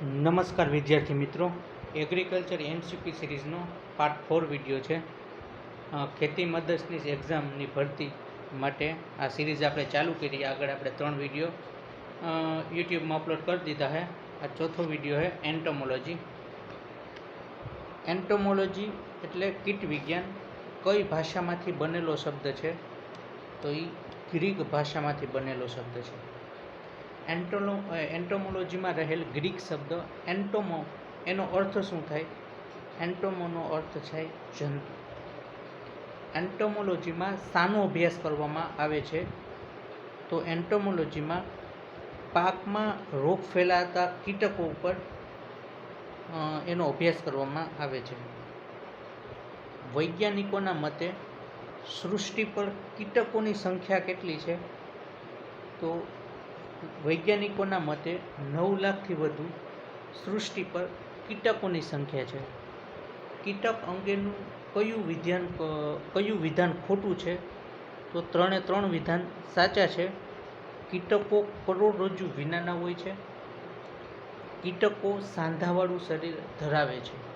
નમસ્કાર વિદ્યાર્થી મિત્રો. એગ્રીકલ્ચર એમસીપી સિરીઝનો પાર્ટ ફોર વીડિયો છે. ખેતી મદદનીશ એક્ઝામની ભરતી માટે આ સિરીઝ આપણે ચાલુ કરી આગળ આપણે ત્રણ વીડિયો યુટ્યુબમાં અપલોડ કરી દીધા છે. આ ચોથો વીડિયો છે એન્ટોમોલોજી એન્ટોમોલોજી એટલે કીટ વિજ્ઞાન. કઈ ભાષામાંથી બનેલો શબ્દ છે? તો એ ગ્રીક ભાષામાંથી બનેલો શબ્દ છે. એન્ટોલો એન્ટોમોલોજીમાં રહેલ ગ્રીક શબ્દ એન્ટોમો, એનો અર્થ શું થાય? એન્ટોમોનો અર્થ છે જંતુ. એન્ટોમોલોજીમાં શાનો અભ્યાસ કરવામાં આવે છે. તો એન્ટોમોલોજીમાં પાકમાં રોગ ફેલાતા કીટકો ઉપર એનો અભ્યાસ કરવામાં આવે છે. વૈજ્ઞાનિકોના મતે સૃષ્ટિ પર કીટકોની સંખ્યા કેટલી છે? તો વૈજ્ઞાનિકોના મતે નવ લાખથી વધુ સૃષ્ટિ પર કીટકોની સંખ્યા છે. કીટક અંગેનું કયું વિધાન કયું વિધાન ખોટું છે? તો ત્રણે ત્રણ વિધાન સાચા છે. કીટકો કરોડરજ્જુ વિનાના હોય છે. કીટકો સાંધાવાળું શરીર ધરાવે છે.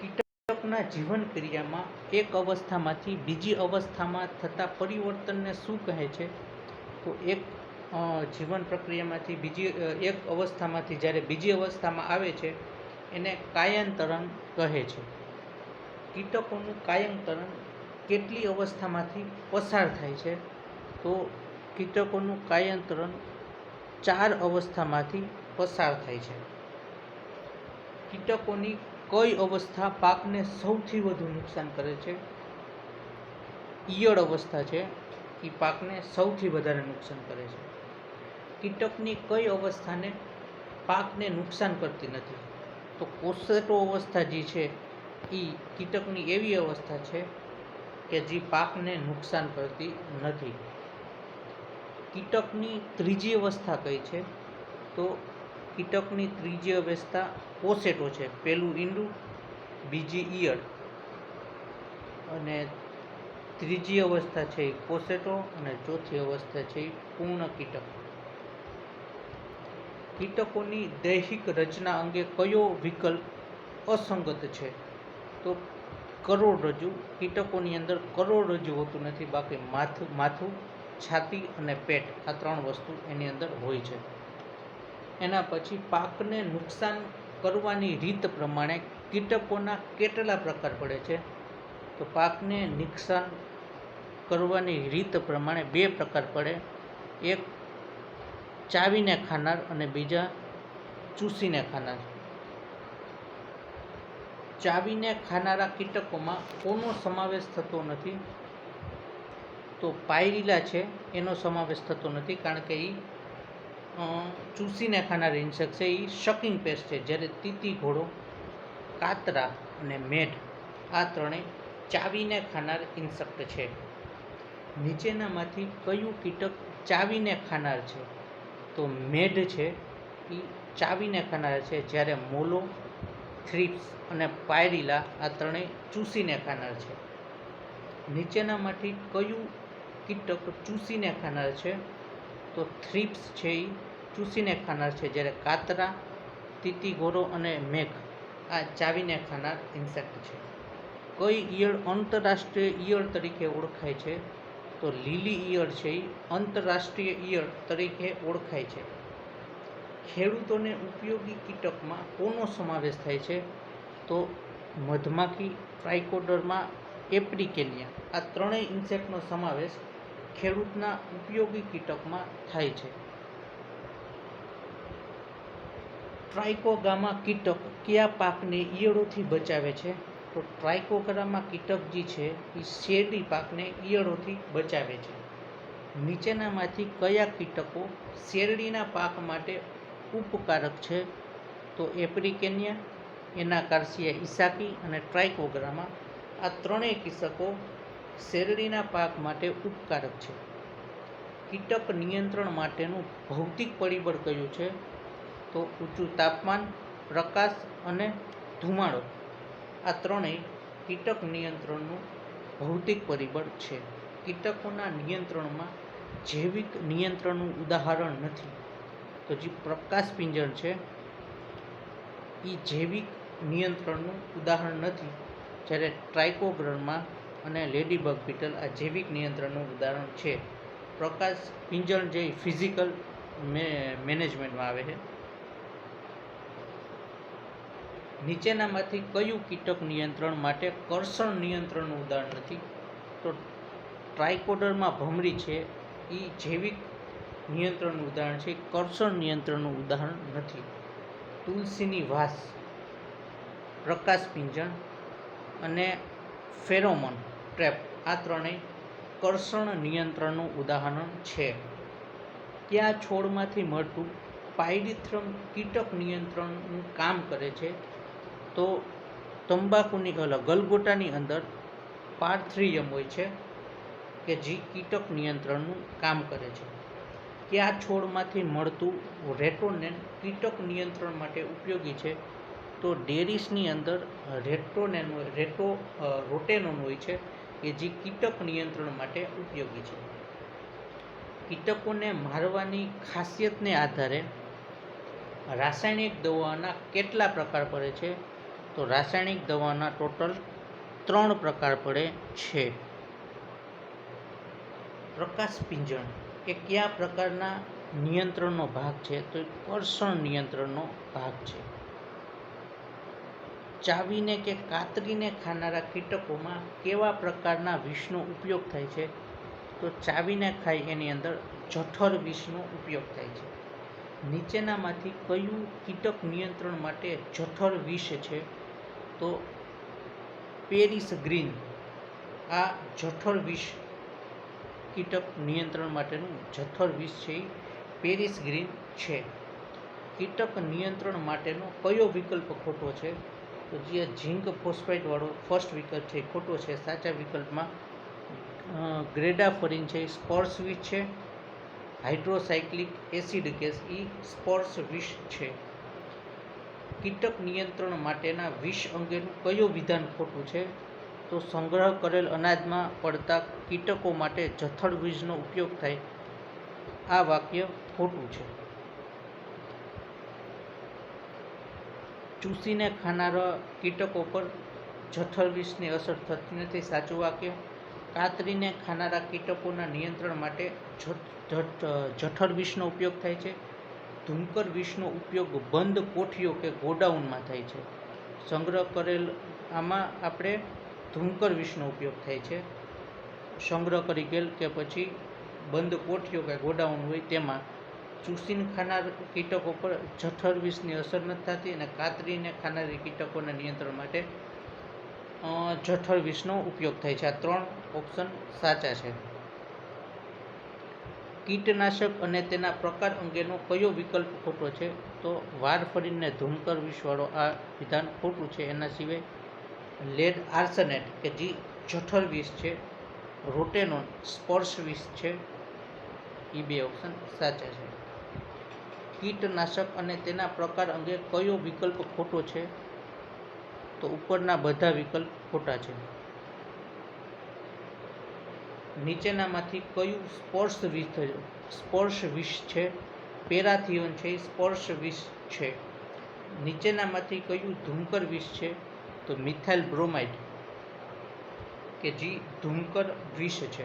કીટકના જીવન ક્રિયામાં એક અવસ્થામાંથી બીજી અવસ્થામાં થતા પરિવર્તનને શું કહે છે? તો એક જીવન પ્રક્રિયામાંથી બીજી એક અવસ્થામાંથી જ્યારે બીજી અવસ્થામાં આવે છે, એને કાયાંતરણ કહે છે. કીટકોનું કાયાંતરણ કેટલી અવસ્થામાંથી પસાર થાય છે? તો કીટકોનું કાયાંતરણ ચાર અવસ્થામાંથી પસાર થાય છે. કીટકોની કઈ અવસ્થા પાકને સૌથી વધુ નુકસાન કરે છે? ઈયળ અવસ્થા છે. એ પાકને સૌથી વધારે નુકસાન કરે છે. કીટકની કઈ અવસ્થાને પાકને નુકસાન કરતી નથી. તો કોસેટો અવસ્થા જે છે એ કીટકની એવી અવસ્થા છે કે જે પાકને નુકસાન કરતી નથી. કીટકની ત્રીજી અવસ્થા કઈ છે? તો કીટકની ત્રીજી અવસ્થા કોસેટો છે. પહેલું ઈંડું, બીજી ઈયળ. અને ત્રીજી અવસ્થા છે કોસેટો અને ચોથી અવસ્થા છે પૂર્ણ કીટક. કીટકોની દૈહિક રચના અંગે કયો વિકલ્પ અસંગત છે? તો કરોડરજ્જુ કીટકોની અંદર કરોડરજ્જુ હોતું નથી, બાકી માથું માથું, છાતી અને પેટ, આ ત્રણ વસ્તુ એની અંદર હોય છે. એના પછી પાકને નુકસાન કરવાની રીત પ્રમાણે કીટકોના કેટલા પ્રકાર પડે છે? તો પાકને નુકસાન કરવાની રીત પ્રમાણે બે પ્રકાર પડે. એક ચાવીને ખાનાર અને બીજા ચૂસીને ખાનાર. ચાવીને ખાનારા કીટકોમાં કોનો સમાવેશ થતો નથી? તો પાયરીલા છે, એનો સમાવેશ થતો નથી કારણ કે એ ચૂસીને ખાનાર ઇન્સેક્ટ છે. એ શકિંગ પેસ્ટ છે, જ્યારે તીતી, ઘોડો, કાતરા અને મેઢ આ ત્રણેય ચાવીને ખાનાર ઇન્સેક્ટ છે. નીચેનામાંથી કયું કીટક ચાવીને ખાનાર છે? તો મેઢ છે. એ ચાવીને ખાનાર છે. જ્યારે મોલો થ્રિપ્સ અને પાયરીલા આ ત્રણેય ચૂસીને ખાનાર છે. નીચેનામાંથી કયું કીટક ચૂસીને ખાનાર છે? તો થ્રિપ્સ છે એ ચૂસીને ખાનાર છે. જ્યારે કાતરા તીતીઘોરો અને મેઘ આ ચાવીને ખાનાર ઇન્સેક્ટ છે. કઈ ઈયળ આંતરરાષ્ટ્રીય ઈયળ તરીકે ઓળખાય છે? તો લીલી ઈયળ છે એ આંતરરાષ્ટ્રીય ઈયળ તરીકે ઓળખાય છે. ખેડૂતોને ઉપયોગી કીટકમાં કોનો સમાવેશ થાય છે? તો મધમાખી ટ્રાઇકોડરમાં એપ્રિકેલિયા, આ ત્રણેય ઇન્સેક્ટનો સમાવેશ ખેડૂતના ઉપયોગી કીટકમાં થાય છે. ટ્રાઇકોગામા કીટક કયા પાકને ઈયળોથી બચાવે છે? તો ટ્રાઇકોકરામાં કીટક જે છે, એ શેરડી પાકને ઈયળોથી બચાવે છે. નીચેનામાંથી કયા કીટકો શેરડીના પાક માટે ઉપકારક છે? તો એપ્રિકેનિયા, એનાકાર્સિયા ઇસાકી અને ટ્રાઇકોગ્રામા આ ત્રણેય કીટકો શેરડીના પાક માટે ઉપકારક છે. કીટક નિયંત્રણ માટેનું ભૌતિક પરિબળ કયું છે? તો ઊંચું તાપમાન, પ્રકાશ અને ધુમાડો. આ ત્રણેય કીટક નિયંત્રણનું ભૌતિક પરિબળ છે. કીટકોના નિયંત્રણમાં જૈવિક નિયંત્રણનું ઉદાહરણ નથી. તો જે પ્રકાશ પિંજર છે, એ જૈવિક નિયંત્રણનું ઉદાહરણ નથી. જ્યારે ટ્રાઇકોગ્રનમાં અને લેડીબગ બીટલ આ જૈવિક નિયંત્રણનું ઉદાહરણ છે. પ્રકાશ પિંજણ જે ફિઝિકલ મેનેજમેન્ટમાં આવે છે નીચેનામાંથી કયું કીટક નિયંત્રણ માટે કર્ષણ નિયંત્રણનું ઉદાહરણ નથી? તો ટ્રાઇકોડરમાં ભમરી છે એ જૈવિક નિયંત્રણનું ઉદાહરણ છે, કર્ષણ નિયંત્રણનું ઉદાહરણ નથી. તુલસીની વાસ, પ્રકાશ પિંજણ અને ફેરોમોન ટ્રેપ, આ ત્રણેય કર્ષણ નિયંત્રણનું ઉદાહરણ છે. કયા છોડમાંથી મળતું પાયરિથ્રમ કીટક નિયંત્રણનું કામ કરે છે? તો તંબાકુની અલગ ગલગોટાની અંદર પાર્થ્રિયમ હોય છે કે જે કીટક નિયંત્રણનું કામ કરે છે. કયા છોડમાંથી મળતું રેટોનેન કીટક નિયંત્રણ માટે ઉપયોગી છે, તો ડેરીસની અંદર રેટોનેન રેટો રોટેનોન હોય છે કે જે કીટક નિયંત્રણ માટે ઉપયોગી છે. કીટકોને મારવાની ખાસિયતને આધારે રાસાયણિક દવાઓના કેટલા પ્રકાર પડે છે તો રાસાયણિક દવાના ટોટલ ત્રણ પ્રકાર પડે છે. પ્રકાશ પિંજણ એ કયા પ્રકારના નિયંત્રણનો ભાગ છે? તો એ કર્ષણ નિયંત્રણનો ભાગ છે. ચાવીને કે કાતરીને ખાનારા કીટકોમાં કેવા પ્રકારના વિષનો ઉપયોગ થાય છે? તો ચાવીને ખાય એની અંદર જઠર વિષનો ઉપયોગ થાય છે. નીચેનામાંથી કયું કીટક નિયંત્રણ માટે જઠર વિષ છે? તો પેરિસ ગ્રીન, આ જઠર વિષ કીટક નિયંત્રણ માટેનું જઠર વિષ છે એ પેરિસ ગ્રીન છે. કીટક નિયંત્રણ માટેનો કયો વિકલ્પ ખોટો છે? તો જે ઝીંક ફોસ્ફેટવાળો ફર્સ્ટ વિકલ્પ છે ખોટો છે. સાચા વિકલ્પમાં ગ્રેડાફરિન છે, એ સ્પર્શ વિષ છે. હાઇડ્રોસાયક્લિક એસિડ ગેસ એ સ્પોર્સ વિષ છે. કીટક નિયંત્રણ માટેના વિષ અંગેનું કયું વિધાન ખોટું છે? તો સંગ્રહ કરેલ અનાજમાં પડતા કીટકો માટે જથળ વીજનો ઉપયોગ થાય. આ વાક્ય ખોટું છે. ચૂસીને ખાનારા કીટકો પર જઠર વિષની અસર થતી નથી, સાચું વાક્ય. કાતરીને ખાનારા કીટકોના નિયંત્રણ માટે જઠર વિષનો ઉપયોગ થાય છે. ધૂમકર વિષનો ઉપયોગ બંધ કોઠીઓ કે ગોડાઉનમાં થાય છે. સંગ્રહ કરેલ આમાં આપણે ધૂમકર વિષનો ઉપયોગ થાય છે. સંગ્રહ કરી ગયેલ કે પછી બંધ કોઠીઓ કે ગોડાઉન હોય તેમાં ચૂસીને ખાનાર કીટકો પર જઠર વિષની અસર નથી થતી અને કાતરીને ખાનારી કીટકોના નિયંત્રણ માટે જઠર વિષનો ઉપયોગ થાય છે. આ ત્રણ ઓપ્શન સાચા છે. કીટનાશક અને તેના પ્રકાર અંગેનો કયો વિકલ્પ ખોટો છે? તો વાર ફરીને ધૂમકર વિષવાળો આ વિધાન ખોટું છે. એના સિવાય લેડ આર્સનેટ, કે જે જઠર વિષ છે રોટેનોન સ્પર્શ વિષ છે, એ બે ઓપ્શન સાચા છે. કીટનાશક અને તેના પ્રકાર અંગે કયો વિકલ્પ ખોટો છે? તો ઉપરના બધા વિકલ્પ ખોટા છે. નીચેનામાંથી કયું સ્પર્શ વિષ સ્પર્શ વિષ છે? પેરાથિયોન છે, સ્પર્શ વિષ છે. નીચેનામાંથી કયું ધૂમકર વિષ છે? તો મિથાઇલ બ્રોમાઇડ, કે જે ધૂમકર વિષ છે.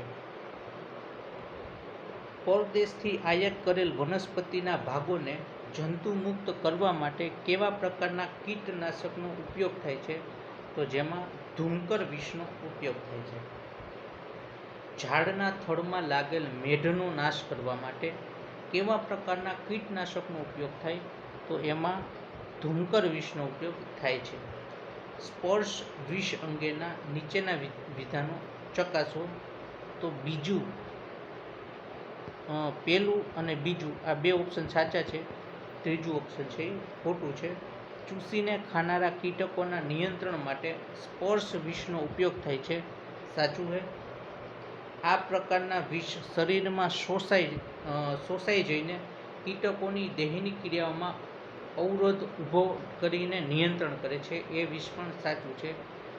પરદેશથી આયાત કરેલ વનસ્પતિના ભાગોને જંતુમુક્ત કરવા માટે કેવા પ્રકારના કીટનાશકનો ઉપયોગ થાય છે? તો જેમાં ધૂમકર વિષનો ઉપયોગ થાય છે. ઝાડના થડમાં લાગેલ મેઢનો નાશ કરવા માટે કેવા પ્રકારના કીટનાશકનો ઉપયોગ થાય? તો એમાં ધૂમકર વિષનો ઉપયોગ થાય છે. સ્પર્શ વિષ અંગેના નીચેના વિધાનો ચકાસો. તો બીજું પહેલું અને બીજું, આ બે ઓપ્શન સાચા છે. ત્રીજું ઓપ્શન છે ખોટું છે. ચૂસીને ખાનારા કીટકોના નિયંત્રણ માટે સ્પર્શ વિષનો ઉપયોગ થાય છે. સાચું છે આ પ્રકારના વિષ શરીરમાં શોષાઈ શોષાઈ જઈને કીટકોની દેહીની ક્રિયાઓમાં અવરોધ ઊભો કરીને નિયંત્રણ કરે છે. એ વિષ પણ સાચું છે.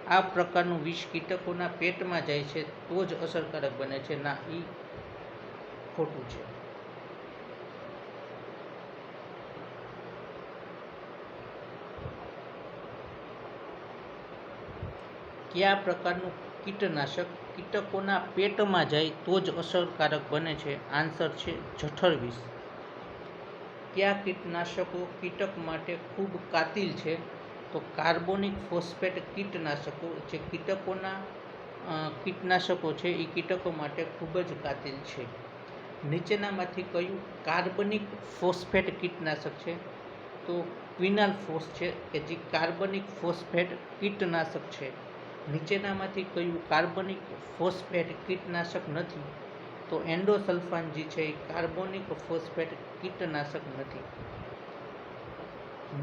આ પ્રકારનું વિષ કીટકોના પેટમાં જાય છે તો જ અસરકારક બને છે. ના એ ખોટું છે. કયા પ્રકારનું કીટનાશક કીટકોના પેટમાં જાય તો જ અસરકારક બને છે. આન્સર છે જઠર વિષ. કયા કીટનાશકો કીટક માટે ખૂબ કાતિલ છે? તો કાર્બોનિક ફોસ્ફેટ કીટનાશકો જે કીટકોના કીટનાશકો છે, એ કીટકો માટે ખૂબ જ કાતિલ છે. નીચેનામાંથી કયું કાર્બનિક ફોસ્ફેટ કીટનાશક છે? તો ક્વિનાલ ફોસ છે, કે જે કાર્બનિક ફોસ્ફેટ કીટનાશક છે. નીચેનામાંથી કયું કાર્બનિક ફોસ્ફેટ કીટનાશક નથી, તો એન્ડોસલ્ફાન જે છે એ કાર્બોનિક ફોસ્ફેટ કીટનાશક નથી.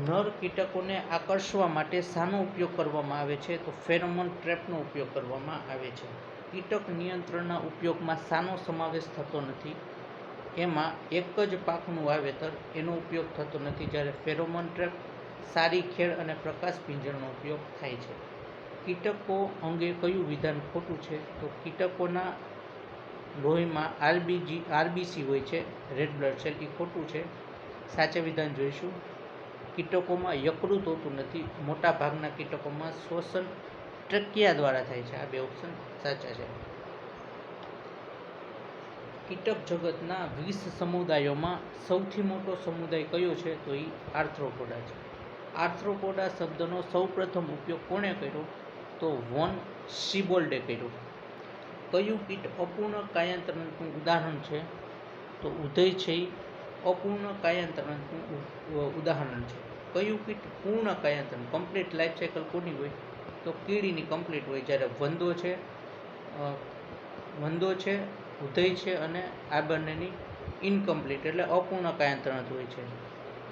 નર કીટકોને આકર્ષવા માટે શાનો ઉપયોગ કરવામાં આવે છે, તો ફેરોમોન ટ્રેપનો ઉપયોગ કરવામાં આવે છે. કીટક નિયંત્રણના ઉપયોગમાં શાનો સમાવેશ થતો નથી. એમાં એક જ પાકનું વાવેતર એનો ઉપયોગ થતો નથી, જ્યારે ફેરોમોન ટ્રેપ, સારી ખેડ અને પ્રકાશ પિંજરનો ઉપયોગ થાય છે. કીટકો અંગે કયું વિધાન ખોટું છે? તો કીટકોના લોહીમાં આરબીજી, આરબીસી હોય છે. રેડ બ્લડ સેલ એ ખોટું છે. સાચા વિધાન જોઈશું. કીટકોમાં યકૃત હોતું નથી. મોટા ભાગના કીટકોમાં શ્વસન ટ્રકિયા દ્વારા થાય છે. આ બે ઓપ્શન સાચા છે. કીટક જગતના વીસ સમુદાયોમાં સૌથી મોટો સમુદાય કયો છે? તો એ આર્થ્રોપોડા છે. આર્થ્રોપોડા શબ્દનો સૌપ્રથમ ઉપયોગ કોણે કર્યો? તો વોન સિબોલ્ડે કર્યું. કયું કીટ અપૂર્ણ કાયાંતરણનું ઉદાહરણ છે? તો ઉદય છે અપૂર્ણ કાયાંતરણનું ઉદાહરણ છે. કયું કીટ પૂર્ણ કાયાંતરણ કમ્પ્લીટ લાઈફ સાયકલ કોની હોય? તો કીડીની કમ્પ્લીટ હોય જ્યારે વંદો છે વંદો છે, ઉદય છે અને આ બંનેની ઇનકમ્પ્લીટ એટલે અપૂર્ણ કાયાંતરણ હોય છે.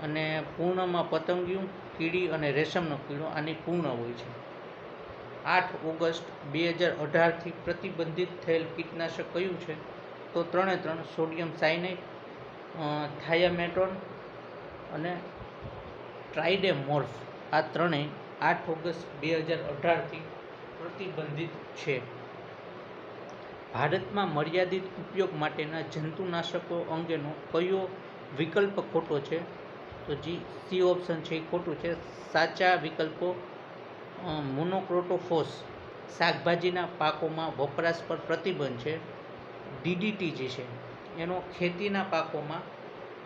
અને પૂર્ણમાં પતંગિયું, કીડી અને રેશમનો કીડો આની પૂર્ણ હોય છે. આઠ ઓગસ્ટ બે હજાર અઢારથી પ્રતિબંધિત થયેલ કીટનાશક કયું છે? તો ત્રણે ત્રણ, સોડિયમ સાયનાઇડ થાયામેટોન અને ટ્રાઇડેમોર્ફ. આ ત્રણેય આઠ ઓગસ્ટ બે હજાર અઢારથી પ્રતિબંધિત છે. ભારતમાં મર્યાદિત ઉપયોગ માટેના જંતુનાશકો અંગેનો કયો વિકલ્પ ખોટો છે? તો જી, સી ઓપ્શન છે એ ખોટું છે. સાચા વિકલ્પો મોનોક્રોટોફોસ શાકભાજીના પાકોમાં વપરાશ પર પ્રતિબંધ છે. ડીડીટી જે છે, એનો ખેતીના પાકોમાં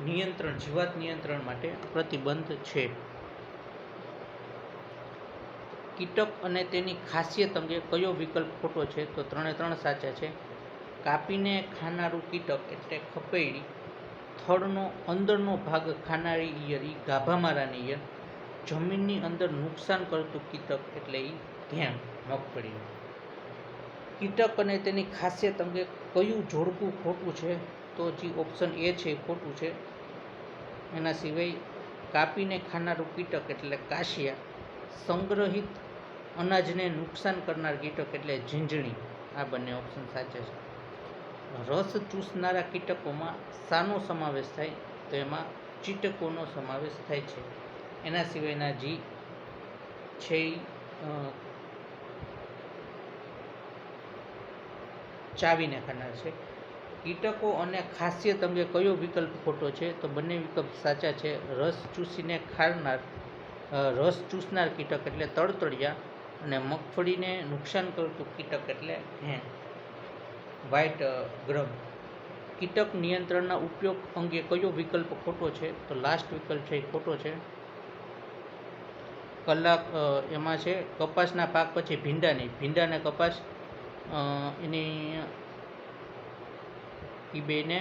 નિયંત્રણ, જીવાત નિયંત્રણ માટે પ્રતિબંધ છે. કીટક અને તેની ખાસિયત અંગે કયો વિકલ્પ ખોટો છે તો ત્રણે ત્રણ સાચા છે. કાપીને ખાનારું કીટક એટલે ખપેડી, થડનો અંદરનો ભાગ ખાનારી ઈયરી ઈ ગાભામારાની ઈયળ જમીનની અંદર નુકસાન કરતું કીટક એટલે એ ધ્યાન મગફળીનું. કીટક અને તેની ખાસિયત અંગે કયું જોડકું ખોટું છે? તો જે ઓપ્શન એ છે, એ ખોટું છે. એના સિવાય કાપીને ખાનારું કીટક એટલે કાશિયા, સંગ્રહિત અનાજને નુકસાન કરનાર કીટક એટલે ઝીંઝણી. આ બંને ઓપ્શન સાચા છે. રસ ચૂસનારા કીટકોમાં શાનો સમાવેશ થાય, તો એમાં ચીટકોનો સમાવેશ થાય છે. એના સિવાયના જી છે ચાવી નાખવાના છે. કીટકો અને ખાસિયત અંગે કયો વિકલ્પ ખોટો છે? તો બંને વિકલ્પ સાચા છે. રસ ચૂસીને ખાનાર રસ ચૂસનાર કીટક એટલે તળતળિયા અને મગફળીને નુકસાન કરતું કીટક એટલે ઘેન વ્હાઇટ ગ્રમ. કીટક નિયંત્રણના ઉપયોગ અંગે કયો વિકલ્પ ખોટો છે? તો લાસ્ટ વિકલ્પ છે એ ખોટો છે. કલાક એમાં છે, કપાસના પાક પછી ભીંડાની, ભીંડાને કપાસ એની એ બેને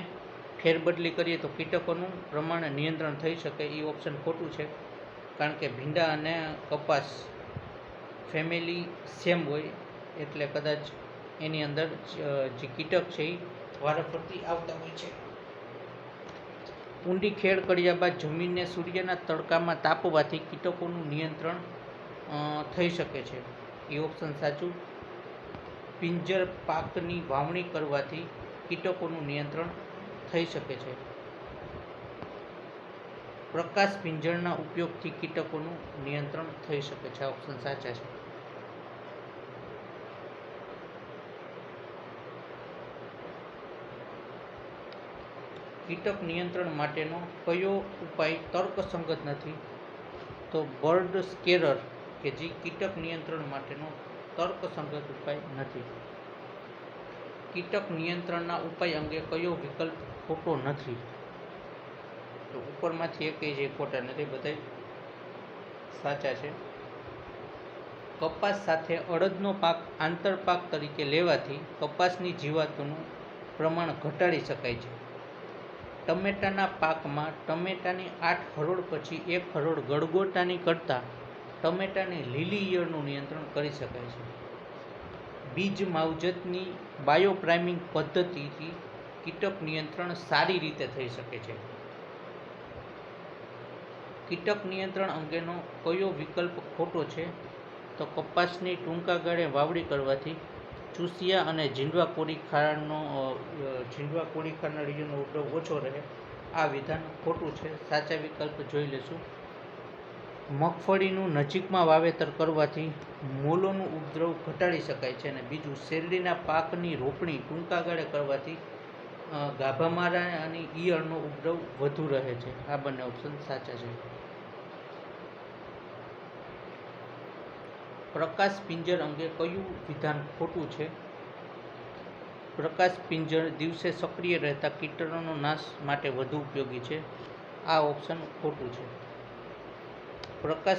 ફેરબદલી કરીએ તો કીટકોનું પ્રમાણ નિયંત્રણ થઈ શકે એ ઓપ્શન ખોટું છે. કારણ કે ભીંડા અને કપાસ ફેમિલી સેમ હોય, એટલે કદાચ એની અંદર જે કીટક છે એ વારાફરતી આવતા હોય છે. ઊંડી ખેડ કર્યા બાદ જમીનને સૂર્યના તડકામાં તાપવાથી કીટકોનું નિયંત્રણ થઈ શકે છે. એ ઓપ્શન સાચું. પિંજર પાકની વાવણી કરવાથી કીટકોનું નિયંત્રણ થઈ શકે છે. પ્રકાશ પિંજરના ઉપયોગથી કીટકોનું નિયંત્રણ થઈ શકે છે. આ ઓપ્શન સાચા છે. કીટક નિયંત્રણ માટેનો કયો ઉપાય તર્કસંગત નથી? તો બર્ડ સ્કેરર, કે જે કીટક નિયંત્રણ માટેનો તર્કસંગત ઉપાય નથી. કીટક નિયંત્રણના ઉપાય અંગે કયો વિકલ્પ ખોટો નથી? તો ઉપરમાંથી એક જે ખોટા નથી બધા સાચા છે. કપાસ સાથે અડદનો પાક આંતરપાક તરીકે લેવાથી કપાસની જીવાતોનું પ્રમાણ ઘટાડી શકાય છે. ટમેટાના પાકમાં ટમેટાની આઠ હરોળ પછી એક હરોળ ગળગોટાની કરતાં ટમેટાની લીલી ઈયળનું નિયંત્રણ કરી શકાય છે. બીજ માવજતની બાયોપ્રાઇમિંગ પદ્ધતિથી કીટક નિયંત્રણ સારી રીતે થઈ શકે છે. કીટક નિયંત્રણ અંગેનો કયો વિકલ્પ ખોટો છે? તો કપાસની ટૂંકા ગાળે વાવડી કરવાથી ચૂસિયા અને ઝીંડવા કોરી અ, ઝીંડવા કોરી ખારનળીઓનો ઉપદ્રવ ઓછો રહે આ વિધાન ખોટું છે. સાચા વિકલ્પ જોઈ લેશું. મગફળીનું નજીકમાં વાવેતર કરવાથી મોલોનું ઉપદ્રવ ઘટાડી શકાય છે અને બીજું શેરડીના પાકની રોપણી ટૂંકા ગાળે કરવાથી ગાભામારા અને ઈયળનો ઉપદ્રવ વધુ રહે છે. આ બંને ઓપ્શન સાચા છે. પ્રકાશ પિંજર અંગે કયું વિધાન ખોટું છે? પ્રકાશ પિંજર દિવસે સક્રિય રહેતા કીટણોનો નાશ માટે વધુ ઉપયોગી છે? આ ઓપ્શન ખોટું છે. પ્રકાશ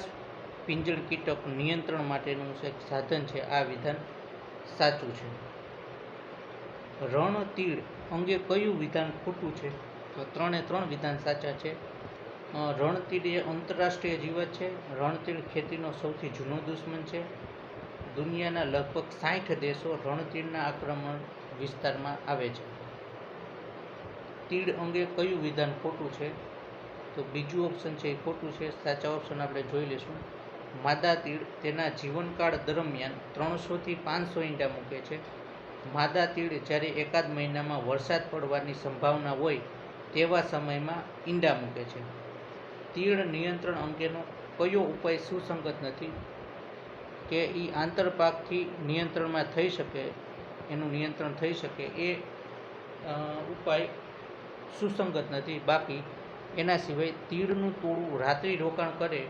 પિંજર કીટક નિયંત્રણ માટેનું એક સાધન છે. આ વિધાન સાચું છે. રણતીડ અંગે કયું વિધાન ખોટું છે? તો ત્રણે ત્રણ વિધાન સાચા છે. રણતીડ એ આંતરરાષ્ટ્રીય જીવત છે. રણતીડ ખેતીનો સૌથી જૂનો દુશ્મન છે. દુનિયાના લગભગ સાઠ દેશો રણતીડના આક્રમણ વિસ્તારમાં આવે છે. તીડ અંગે કયું વિધાન ખોટું છે? તો બીજું ઓપ્શન છે એ ખોટું છે. સાચા ઓપ્શન આપણે જોઈ લઈશું. માદા તીડ તેના જીવનકાળ દરમિયાન ત્રણસોથી પાંચસો ઈંડા મૂકે છે. માદા તીડ જ્યારે એકાદ મહિનામાં વરસાદ પડવાની સંભાવના હોય તેવા સમયમાં ઈંડા મૂકે છે. તીડ નિયંત્રણ અંગેનો કયો ઉપાય સુસંગત નથી? કે એ આંતરપાકથી નિયંત્રણમાં થઈ શકે, એનું નિયંત્રણ થઈ શકે એ ઉપાય સુસંગત નથી. બાકી એના સિવાય તીડનું ટોળું રાત્રિ રોકાણ કરે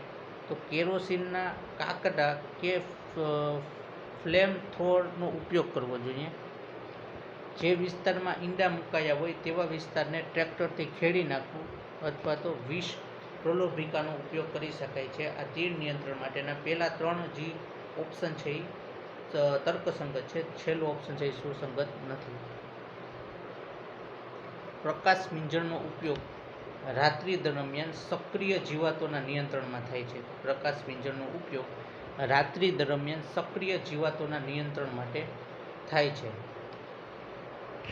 તો કેરોસીનના કાકડા કે ફ્લેમ થોરનો ઉપયોગ કરવો જોઈએ. જે વિસ્તારમાં ઈંડા મુકાયા હોય તેવા વિસ્તારને ટ્રેક્ટરથી ખેડી નાખવું અથવા તો વિષ પ્રોલોભિકાનો ઉપયોગ કરી શકાય છે. આ તીડ નિયંત્રણ માટેના પહેલાં ત્રણ જે ઓપ્શન છે. એ તર્કસંગત છેલ્લો ઓપ્શન છે એ સુસંગત નથી. પ્રકાશ મિંજણનો ઉપયોગ રાત્રિ દરમિયાન સક્રિય જીવાતોના નિયંત્રણમાં થાય છે. પ્રકાશ મિંજણનો ઉપયોગ રાત્રિ દરમિયાન સક્રિય જીવાતોના નિયંત્રણ માટે થાય છે.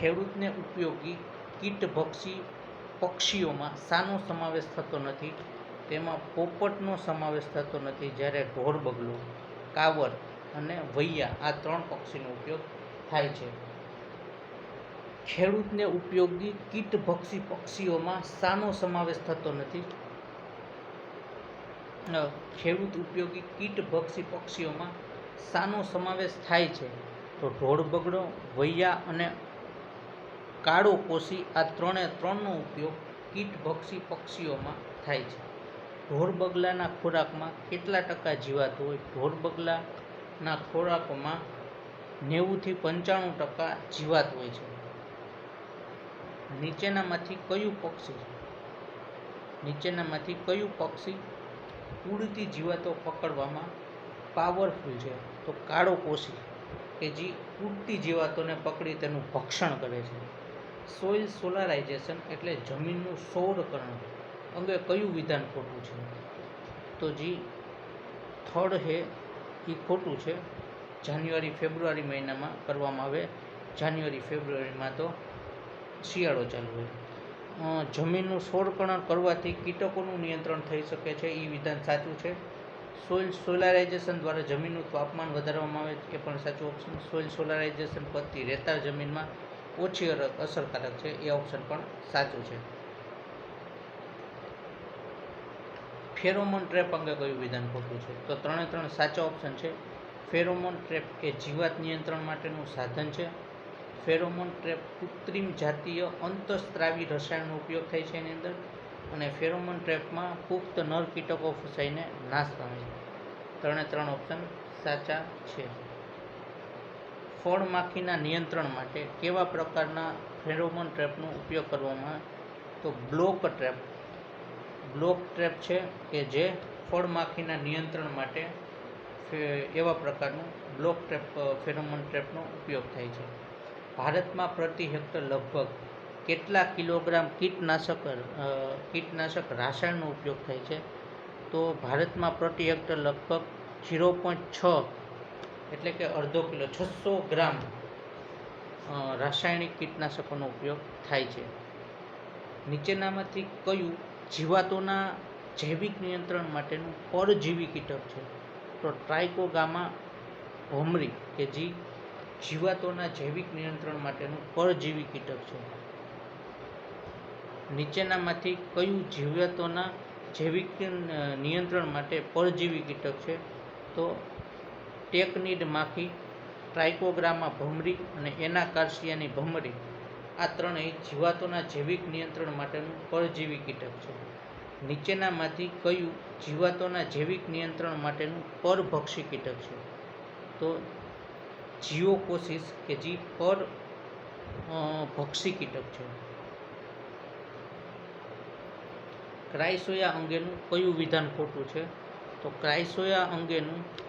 ખેડૂતને ઉપયોગી કીટભક્ષી પક્ષીઓમાં શાનો સમાવેશ થતો નથી, તેમાં પોપટનો સમાવેશ થતો નથી, જ્યારે ઢોર બગલો કાવર અને વૈયા આ ત્રણ પક્ષીનો ઉપયોગ થાય છે. ખેડૂતને ઉપયોગી કીટભક્ષી પક્ષીઓમાં શાનો સમાવેશ થતો નથી. ખેડૂત ઉપયોગી કીટભક્ષી પક્ષીઓમાં શાનો સમાવેશ થાય છે. તો ઢોળ બગડો, વૈયા અને કાળો કોશી આ ત્રણે ત્રણનો ઉપયોગ કીટભક્ષી પક્ષીઓમાં થાય છે. ઢોર બગલાના ખોરાકમાં કેટલા ટકા જીવાત હોય? ઢોર બગલાના ખોરાકમાં નેવુંથી પંચાણું ટકા જીવાત હોય છે. નીચેનામાંથી કયું પક્ષી? નીચેનામાંથી કયું પક્ષી ઉડતી જીવાતો પકડવામાં પાવરફુલ છે? તો કાળો કોશી કે જે ઉડતી જીવાતોને પકડી તેનું ભક્ષણ કરે છે. સોઇલ સોલારાઇઝેશન એટલે જમીનનું સૌરકરણ. અંગે કયું વિધાન ખોટું છે? તો જે થર્ડ હે એ ખોટું છે. જાન્યુઆરી, ફેબ્રુઆરી મહિનામાં કરવામાં આવે. જાન્યુઆરી, ફેબ્રુઆરીમાં તો શિયાળો ચાલુ હોય. જમીનનું સોળકરણ કરવાથી કીટકોનું નિયંત્રણ થઈ શકે છે એ વિધાન સાચું છે. સોઇલ સોલારાઇઝેશન દ્વારા જમીનનું તાપમાન વધારવામાં આવે, એ પણ સાચું ઓપ્શન સોઇલ સોલારાઇઝેશન પરથી રહેતા જમીનમાં ઓછી અસરકારક છે, એ ઓપ્શન પણ સાચું છે. ફેરોમોન ટ્રેપ અંગે કયું વિધાન ખોટું છે? તો ત્રણે ત્રણ સાચા ઓપ્શન છે. ફેરોમોન ટ્રેપ એ જીવાત નિયંત્રણ માટેનું સાધન છે. ફેરોમોન ટ્રેપ કૃત્રિમ જાતીય અંતસ્ત્રાવી રસાયણનો ઉપયોગ થાય છે એની અંદર અને ફેરોમોન ટ્રેપમાં પુખ્ત નર કીટકો ફસાઈને નાશ પામે છે. ત્રણે ત્રણ ઓપ્શન સાચા છે. ફળ માખીના નિયંત્રણ માટે કેવા પ્રકારના ફેરોમોન ટ્રેપનો ઉપયોગ કરવામાં તો બ્લોક ટ્રેપ. બ્લોક ટ્રેપ છે કે જે ફળ માખીના નિયંત્રણ માટે એવા પ્રકારનું બ્લોક ટ્રેપ ફેરોમોન ટ્રેપનો ઉપયોગ થાય છે. ભારતમાં પ્રતિ હેક્ટર લગભગ કેટલા કિલોગ્રામ કીટનાશક કીટનાશક રાસાયણનો ઉપયોગ થાય છે? તો ભારતમાં પ્રતિ હેક્ટર લગભગ ઝીરો પોઈન્ટ છ એટલે કે અડધો કિલો, છસો ગ્રામ રાસાયણિક કીટનાશકોનો ઉપયોગ થાય છે. નીચેનામાંથી કયું જીવાતોના જૈવિક નિયંત્રણ માટેનું પરજીવી કીટક છે? તો ટ્રાઇકોગામા ભમરી કે જે જીવાતોના જૈવિક નિયંત્રણ માટેનું પરજીવી કીટક છે. નીચેનામાંથી કયું જીવાતોના જૈવિક નિયંત્રણ માટે પરજીવી કીટક છે? તો ટેકનીડ માખી ટ્રાઇકોગ્રામા ભમરી અને એનાકાર્સિયાની ભમરી આ ત્રણેય જીવાતોના જૈવિક નિયંત્રણ માટેનું પરજીવી કીટક છે. નીચેનામાંથી કયું જીવાતોના જૈવિક નિયંત્રણ માટેનું પરભક્ષી કીટક છે? તો જીઓકોસિસ કે જે પર ભક્ષી કીટક છે. ક્રાઇસોયા અંગેનું કયું વિધાન ખોટું છે? તો ક્રાઇસોયા અંગેનું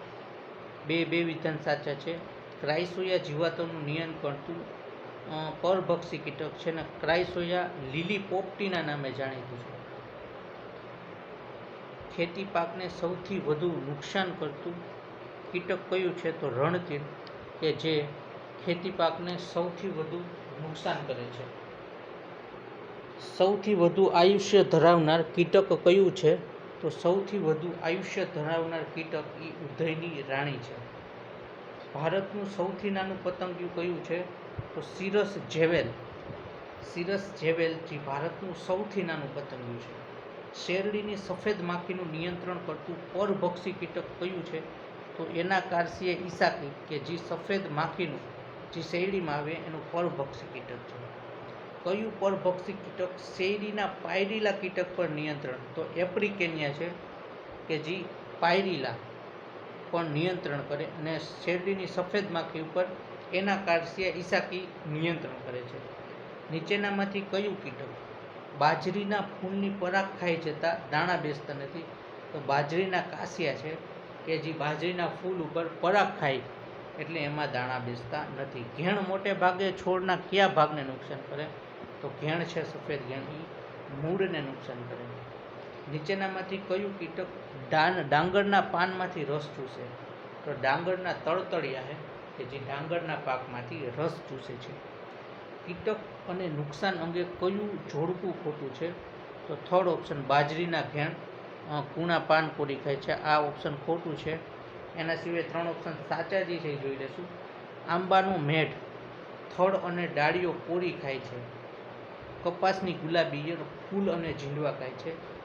બે બે વિધાન સાચા છે. ક્રાઇસોયા જીવાતોનું નિયંત્રણ કરતું પરભક્ષી કીટક છે ને ક્રાઇસોયા લીલી પોપટીના નામે જાણીતું છે. ખેતી પાકને સૌથી વધુ નુકસાન કરતું કીટક કયું છે તો રણતીર, કે જે ખેતી પાકને સૌથી વધુ નુકસાન કરે છે. સૌથી વધુ આયુષ્ય ધરાવનાર કીટક કયું છે? તો સૌથી વધુ આયુષ્ય ધરાવનાર કીટક એ ઉધઈની રાણી છે. ભારતનું સૌથી નાનું પતંગિયું કયું છે? તો સિરસ જેવેલ. સિરસ જેવેલ જે ભારતનું સૌથી નાનું પતંગિયું છે. શેરડીની સફેદ માખીનું નિયંત્રણ કરતું પરભક્ષી કીટક કયું છે? તો એના કારસીએ ઈસાકી, કે જે સફેદ માખીનું જે શેરડીમાં આવે એનું પરભક્ષી કીટક છે. કયું પરભક્ષી કીટક શેરડીના પાયરીલા કીટક પર નિયંત્રણ? તો એપ્રિકેનિયા છે કે જે પાયરીલા પણ નિયંત્રણ કરે અને શેરડીની સફેદ માખી ઉપર એના કારસીએ ઈસાકી નિયંત્રણ કરે છે. નીચેનામાંથી કયું કીટક? બાજરીના ફૂલની પરાગ ખાઈ જતાં દાણા બેસતા નથી. તો બાજરીના કાસિયા છે કે જે બાજરીના ફૂલ ઉપર પરાગ ખાય એટલે એમાં દાણા બેસતા નથી. ઘેણ મોટે ભાગે છોડના કયા ભાગને નુકસાન કરે. તો ઘેણ છે સફેદ ઘેણ. એ મૂળને નુકસાન કરે. નીચેનામાંથી કયું કીટક ડાન, ડાંગરના પાનમાંથી રસ ચૂસે? તો ડાંગરના તળતળિયા છે કે જે ડાંગરના પાકમાંથી રસ ચૂસે છે. કીટક અને નુકસાન અંગે કયું જોડકું ખોટું છે? તો થર્ડ ઓપ્શન બાજરીના ઘેણ. કૂણા પાન કોરી ખાય છે. આ ઓપ્શન ખોટું છે. એના સિવાય ત્રણ ઓપ્શન સાચા જે છે, જોઈ લેશું. આંબાનું મેઢ. થડ અને ડાળીઓ કોરી ખાય છે. કપાસની ગુલાબી ઈયળ ફૂલ અને ઝીંડવા ખાય છે.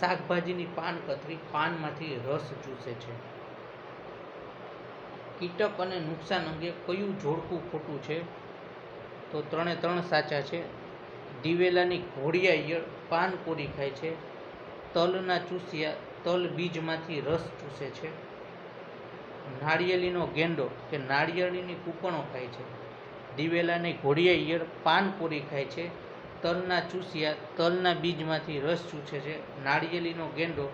શાકભાજીની પાન કતરી પાનમાંથી રસ ચૂસે છે. કીટક અને નુકસાન અંગે કયું જોડકું ખોટું છે? તો ત્રણે ત્રણ સાચા છે. દિવેલાની ઘોડિયા ઈયળ પાન કોરી ખાય છે. તલના ચૂસિયા, તલ બીજમાંથી રસ ચૂસે છે. નાળિયેલીનો ગેંડો કે નાળિયેળીની કૂપણો ખાય છે. દિવેલાની ઘોડિયા ઈયળ પાન કોરી ખાય છે. તલના ચૂસિયા, તલના બીજમાંથી રસ ચૂસે છે. નાળિયેલીનો ગેંડો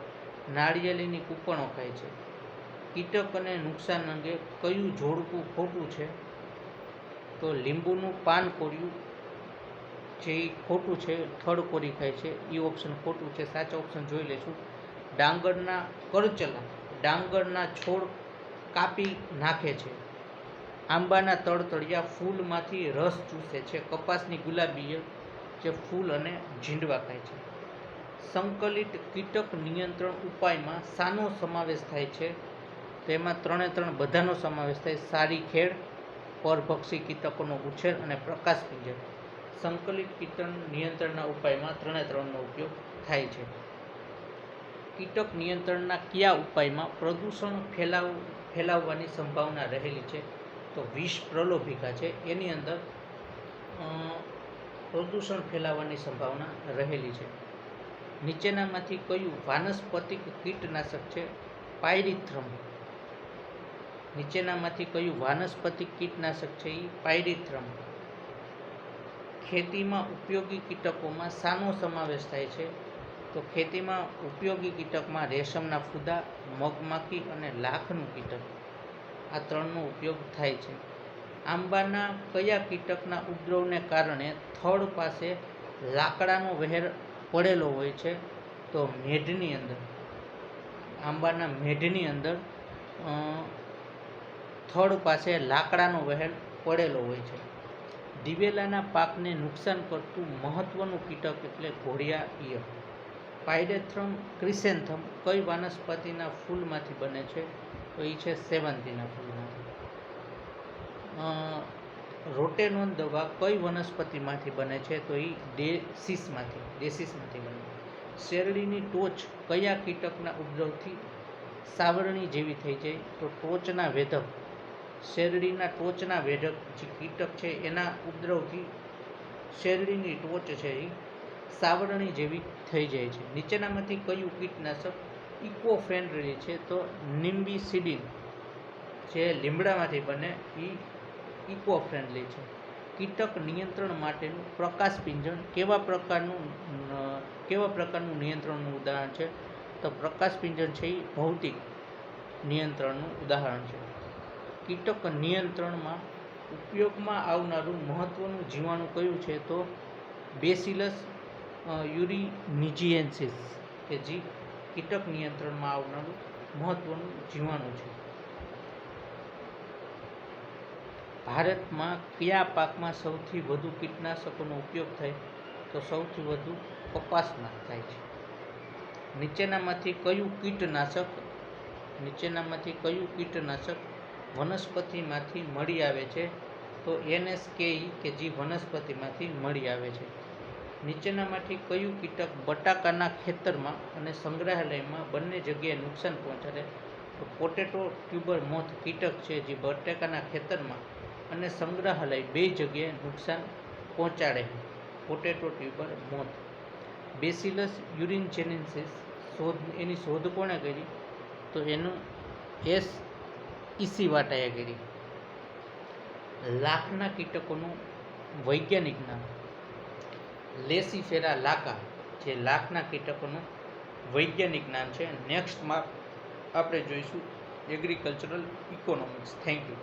નાળિયેલીની કૂપણો ખાય છે. કીટક અને નુકસાન અંગે કયું જોડકું ખોટું છે? તો લીંબુનું પાન કોર્યું જે ખોટું છે, થડ કોરી ખાય છે. એ ઓપ્શન ખોટું છે. સાચા ઓપ્શન જોઈ લેશું. ડાંગરના કરચલા, ડાંગરના છોડ કાપી નાખે છે. આંબાના તળતળિયા ફૂલમાંથી રસ ચૂસે છે. કપાસની ગુલાબી ઈયળ જે ફૂલ અને ઝીંડવા ખાય છે. સંકલિત કીટક નિયંત્રણ ઉપાયમાં શાનો સમાવેશ થાય છે. તેમાં ત્રણે ત્રણ બધાનો સમાવેશ થાય. સારી ખેડ પરભક્ષી કીટકોનો ઉછેર અને પ્રકાશ પિંજર. સંકલિત કીટક નિયંત્રણના ઉપાયમાં ત્રણે ત્રણનો ઉપયોગ થાય છે. કીટક નિયંત્રણના કયા ઉપાયમાં પ્રદૂષણ ફેલાવ, ફેલાવવાની સંભાવના રહેલી છે? તો વિષ પ્રલોભિકા છે. એની અંદર પ્રદૂષણ ફેલાવવાની સંભાવના રહેલી છે. નીચેનામાંથી કયું વાનસ્પતિક કીટનાશક છે? પાયરિથ્રમ. નીચેનામાંથી કયું વાનસ્પતિક કીટનાશક છે એ પાયરિથ્રમ. ખેતીમાં ઉપયોગી કીટકોમાં શાનો સમાવેશ થાય છે? તો ખેતીમાં ઉપયોગી કીટકમાં રેશમના ફૂદા, મગમાખી અને લાખનું કીટક. આ ત્રણનો ઉપયોગ થાય છે. આંબાના કયા કીટકના ઉપદ્રવને કારણે થડ પાસે લાકડાનો વહેર પડેલો હોય છે? તો મેઢની અંદર. આંબાના મેઢની અંદર થડ પાસે લાકડાનો વહેર પડેલો હોય છે. દિવેલાના પાકને નુકસાન કરતું મહત્વનું કીટક એટલે ઘોડિયા ઈયળ. પાયરેથ્રમ ક્રિસેન્થમ કઈ વનસ્પતિના ફૂલમાંથી બને છે? તો એ છે સેવંતીના અ, રોટેનોન દવા કઈ વનસ્પતિમાંથી બને છે? તો એ ડેસીસમાંથી ડેસીસમાંથી બને શેરડીની ટોચ કયા કીટકના ઉપદ્રવથી સાવરણી જેવી થઈ જાય? તો ટોચના વેધક. શેરડીના ટોચના વેધક જે કીટક છે, એના ઉપદ્રવથી શેરડીની ટોચ છે એ સાવરણી જેવી થઈ જાય છે. નીચેનામાંથી કયું કીટનાશક ઇકો ફ્રેન્ડલી છે? તો નિમ્બીસિડિન જે લીમડામાંથી બને એ ઇકો ફ્રેન્ડલી છે. કીટક નિયંત્રણ માટેનું પ્રકાશ પિંજણ કેવા પ્રકારનું કેવા પ્રકારનું નિયંત્રણનું ઉદાહરણ છે? તો પ્રકાશ પિંજણ છે એ ભૌતિક નિયંત્રણનું ઉદાહરણ છે. કીટક નિયંત્રણમાં ઉપયોગમાં આવનારું મહત્ત્વનું જીવાણુ કયું છે તો બેસિલસ યુરિનિજિએન્સિસ કે જે કીટક નિયંત્રણમાં આવનારું મહત્ત્વનું જીવાણુ છે. ભારતમાં કયા પાકમાં સૌથી વધુ કીટનાશકોનો ઉપયોગ થાય તો સૌથી વધુ કપાસમાં થાય છે. નીચેનામાંથી કયું કીટનાશક, નીચેનામાંથી કયું કીટનાશક વનસ્પતિમાંથી મળી આવે છે તો એનએસકેઈ કે જે વનસ્પતિમાંથી મળી આવે છે. નીચેનામાંથી કયું કીટક બટાકાના ખેતરમાં અને સંગ્રહાલયમાં બંને જગ્યાએ નુકસાન પહોંચાડે? તો પોટેટો ટ્યુબર મોથ કીટક છે જે બટાકાના ખેતરમાં અને સંગ્રહાલય બે જગ્યાએ નુકસાન પહોંચાડે પોટેટો ટ્યુબર મોથ બેસિલસ યુરિનજેનેન્સિસ શોધ, એની શોધ કોણે કરી? તો એનું એસ ઇસીવાટાએ કરી. લાખના કીટકોનું વૈજ્ઞાનિક નામ. લેસીફેરા લાકા, જે લાખના કીટકોનું વૈજ્ઞાનિક નામ છે. નેક્સ્ટમાં આપણે જોઈશું એગ્રીકલ્ચરલ ઇકોનોમિક્સ થેન્ક યુ